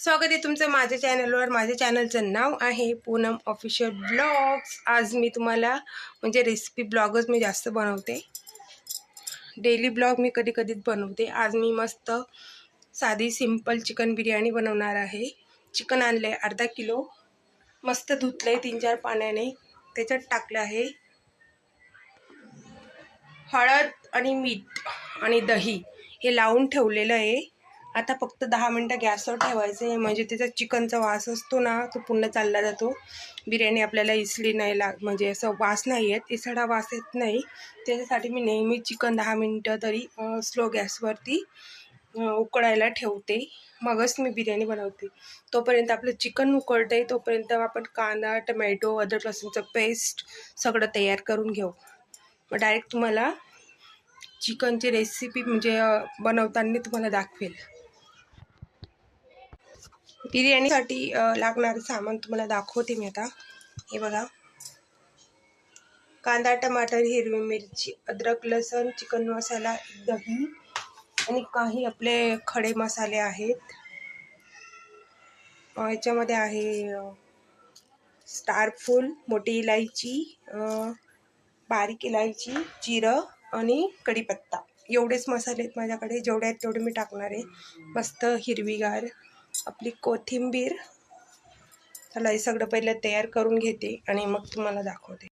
स्वागत आहे तुमचं माझ्या चॅनलवर माझ्या चॅनलचं नाव आहे पूनम ऑफिशियल ब्लॉग्स आज मी तुम्हाला म्हणजे रेसिपी ब्लॉगच मी जास्त बनवते. डेली ब्लॉग मी कधी कधीच बनवते. आज मी मस्त साधी सिंपल चिकन बिर्याणी बनवणार आहे. चिकन आणलं आहे अर्धा किलो. मस्त धुतलं आहे तीन चार पाण्याने. त्याच्यात टाकलं आहे हळद आणि मीठ आणि दही हे लावून ठेवलेलं आहे. आता फक्त दहा मिनटं गॅसवर ठेवायचं आहे. म्हणजे त्याचा चिकनचा वास असतो ना तो पुन्हा चालला जातो. बिर्याणी आपल्याला इसली नाही लाग म्हणजे असं वास नाही येत. इसडा वास येत नाही. त्याच्यासाठी मी नेहमी चिकन दहा मिनटं तरी स्लो गॅसवरती उकळायला ठेवते. मगच मी बिर्याणी बनवते. तोपर्यंत आपलं चिकन उकळतं आहे तोपर्यंत आपण कांदा टमॅटो अदरक लसूणचं पेस्ट सगळं तयार करून घेऊ. मग डायरेक्ट तुम्हाला चिकनची रेसिपी म्हणजे बनवताना तुम्हाला दाखवेल. बिर्याणीसाठी लागणारं सामान तुम्हाला दाखवते मी आता. हे बघा. कांदा टमाटर हिरवी मिरची अद्रक लसण चिकन मसाला दही आणि काही आपले खडे मसाले आहेत. याच्यामध्ये आहे स्टार फूल मोठी इलायची बारीक इलायची जिरं आणि कढीपत्ता. एवढेच मसाले आहेत माझ्याकडे. जेवढे आहेत तेवढे मी टाकणार आहे. मस्त हिरवीगार. आपली कोथिंबीर. त्याला हे सगळं पहिलं तयार करून घेते आणि मग तुम्हाला दाखवते.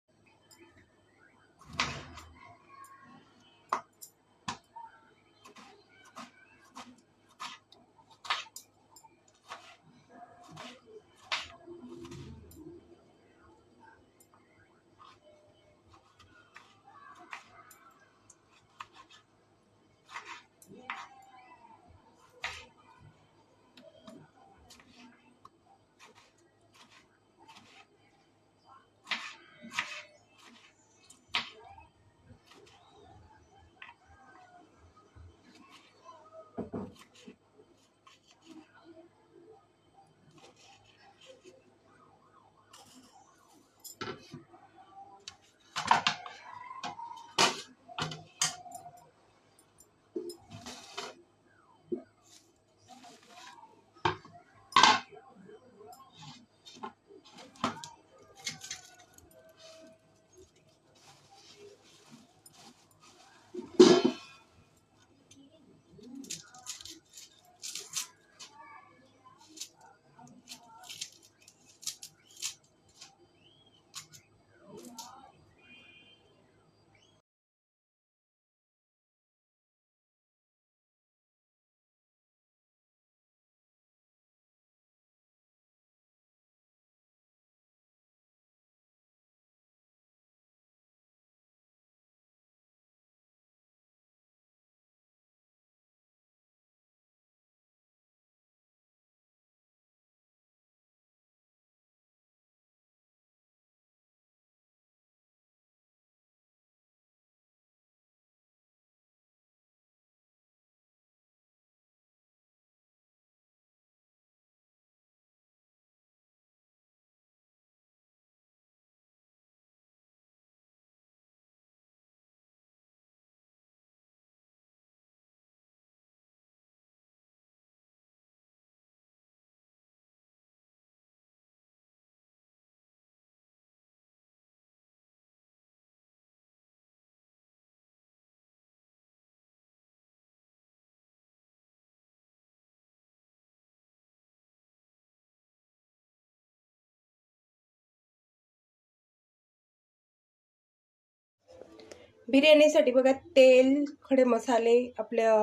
बिर्याणीसाठी बघा तेल खडे मसाले आपल्या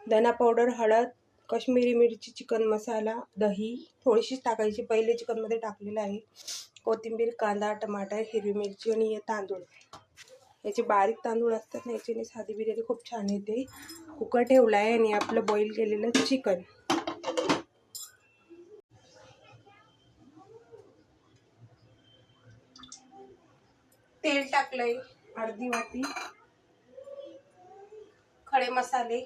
धना पावडर हळद कश्मीरी मिरची चिकन मसाला दही थोडीशीच टाकायची. पहिले चिकनमध्ये टाकलेलं आहे. कोथिंबीर कांदा टमाटर हिरवी मिरची आणि हे तांदूळ. याचे बारीक तांदूळ असतात ना याच्याने साधी बिर्याणी खूप छान येते. कुकर ठेवला आहे आणि आपलं बॉईल केलेलं चिकन तेल टाकलंय. अर्धी वाटी खडे मसाले.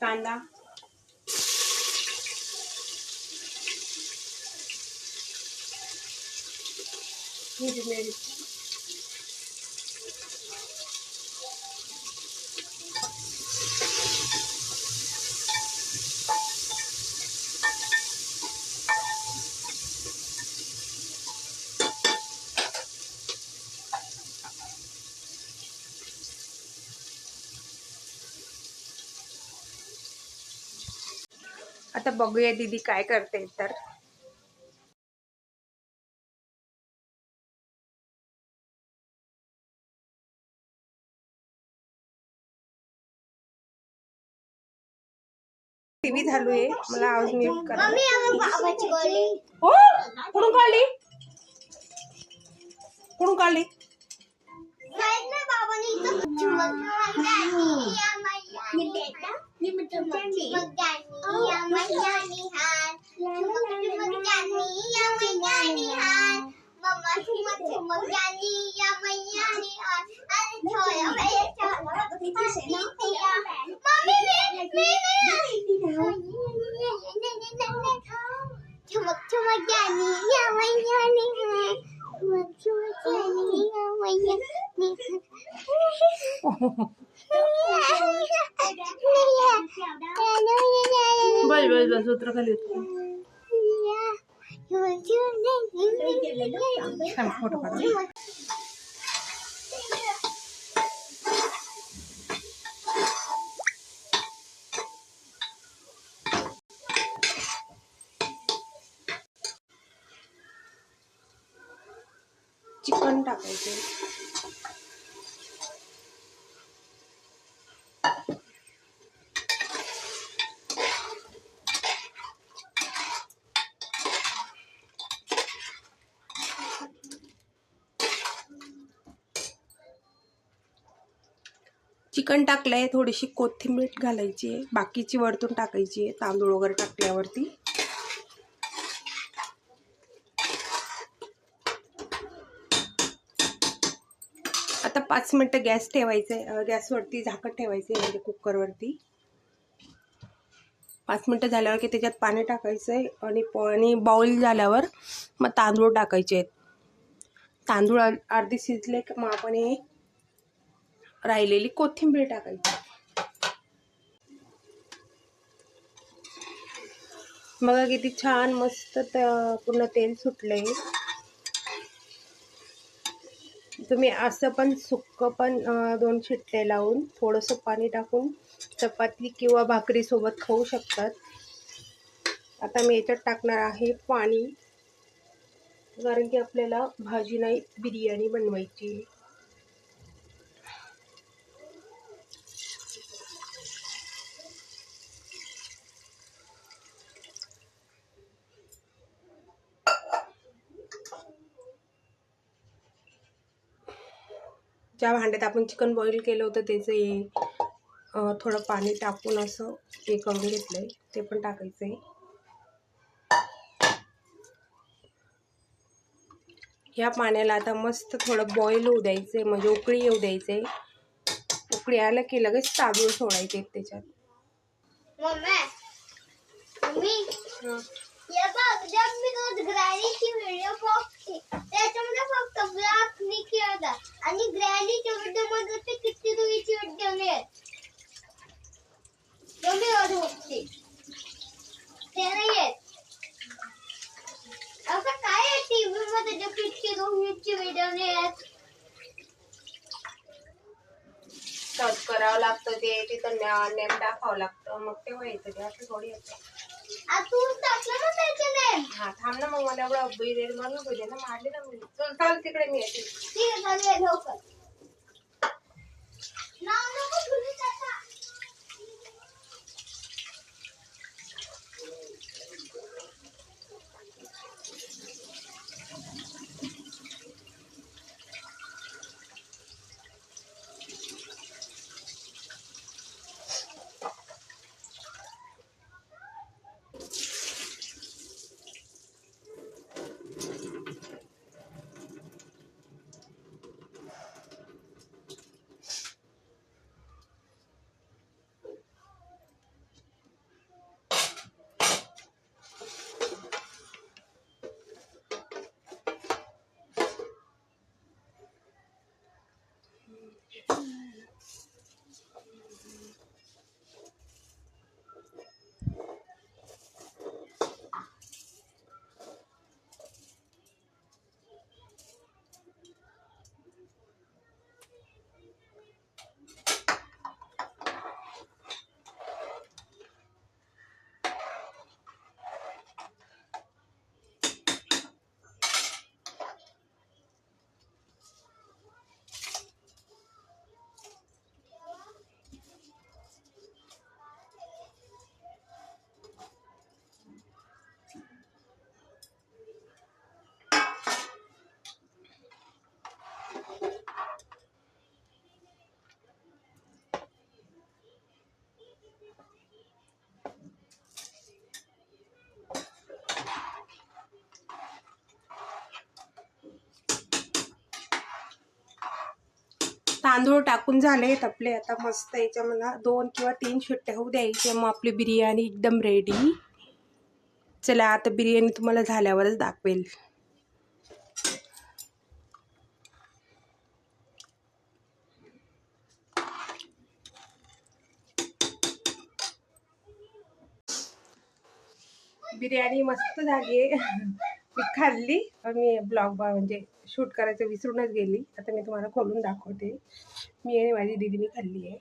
कांदा. हिरवी मिरची आता बघूया दीदी काय करते तर. टीव्ही चालू आहे मला आवाज म्यूट करा हो? कुठून काढली? कुठून काढली? 我怎么这么想你呀我要你呀你呀你呀我要你呀我要你呀我要你呀我要你呀我要你呀我要你呀我要你呀我要你呀 चिकन टाकायचे. चिकन टाकलंय थोडीशी कोथिंबीर घालायची आहे बाकीची वरतून टाकायची आहे तांदूळ वगैरे टाकल्यावरती. पाच मिनटं गॅस ठेवायचं आहे गॅसवरती झाकण ठेवायचं आहे म्हणजे कुकरवरती. पाच मिनटं झाल्यावर की त्याच्यात पाणी टाकायचं आहे आणि पाणी बाऊल झाल्यावर मग तांदूळ टाकायचे आहेत. तांदूळ अर्धी शिजले की मग आपण हे राहिलेली कोथिंबीर टाकायची. बघा किती छान मस्त पूर्ण तेल सुटलंय. तुम्ही असं पण सुक्क पण दोन शिट्टे लावून थोडंसं पाणी टाकून चपाती किंवा भाकरीसोबत खाऊ शकतात. आता मी याच्यात टाकणार आहे पाणी. कारण की आपल्याला भाजी नाही बिर्याणी बनवायची. ज्या भांड्यात आपण चिकन बॉईल केलं होतं त्याचे अं, थोडं पाणी टाकून असं हे करून घेतलं आहे ते पण टाकायचं आहे ह्या पाण्याला आता मस्त थोडं बॉईल होऊ द्यायचं आहे म्हणजे उकळी येऊ द्यायचं आहे उकळी आलं की लगेच तांदूळ सोडायचे त्याच्यात. ये बघ जब मी रोज व्हिडिओ बघते. त्याच्यामध्ये फक्त मी आणि ग्रॅनीच्या व्हिडिओमध्ये ते किती रुपयाची व्हिडिओ नाही मम्मी रोज बघते. ते नाही येत असं काय आहे टीव्ही मध्ये जे किती रुपयाची व्हिडिओ नाही सर्च करावं लागतं ते तिथं नेम टाकावं लागतं. मग ते व्हायचं ते असं थोडी येतं. हा थांब ना मग मला एवढं बिर्याणी मारून पाहिजे ना मारली ना मी. चल चाल तिकडे मी येते. ठीक आहे चालेल लवकर. तांदूळ टाकून झाले आपले आता मस्त याच्या मला दोन किंवा तीन शिट्ट्या होऊ द्यायच्या मग आपली बिर्याणी एकदम रेडी चला आता बिर्याणी तुम्हाला झाल्यावरच दाखवेल. बिर्याणी मस्त झाली ती खाल्ली. पण मी ब्लॉग म्हणजे शूट करायचं विसरूनच गेली. आता मी तुम्हाला खोलून दाखवते. मी आणि माझी दीदीने खाल्ली आहे.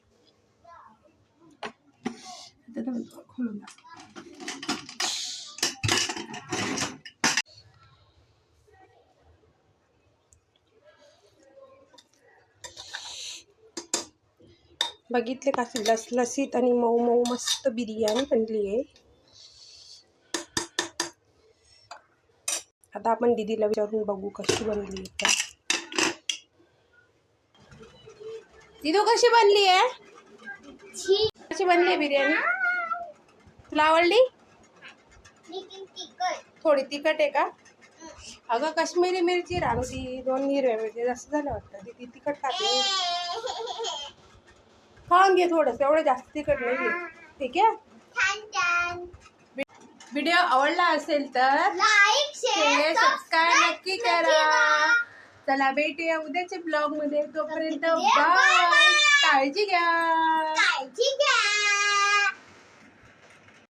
आता खोलून दाखव. बघितले का? लसलसीत आणि मऊ मऊ मस्त बिर्याणी बनली आहे. आता आपण दीदीला विचारून बघू कशी आहे दीदू कशी बनली आहे? कशी बनली आहे बिर्याणी? तुला आवडली? थोडी तिखट आहे का? अगं काश्मीरी मिरची ती दोन हिरव्या ती तिखट खाते. खाऊन घे थोडंसं, एवढं जास्त तिखट नाही ठीक आहे? व्हिडिओ आवडला असेल तर लाईक शेअर सबस्क्राईब नक्की करा. चला भेटूया उद्याच्या ब्लॉगमध्ये. तोपर्यंत. बाय काळजी घ्या. काळजी घ्या.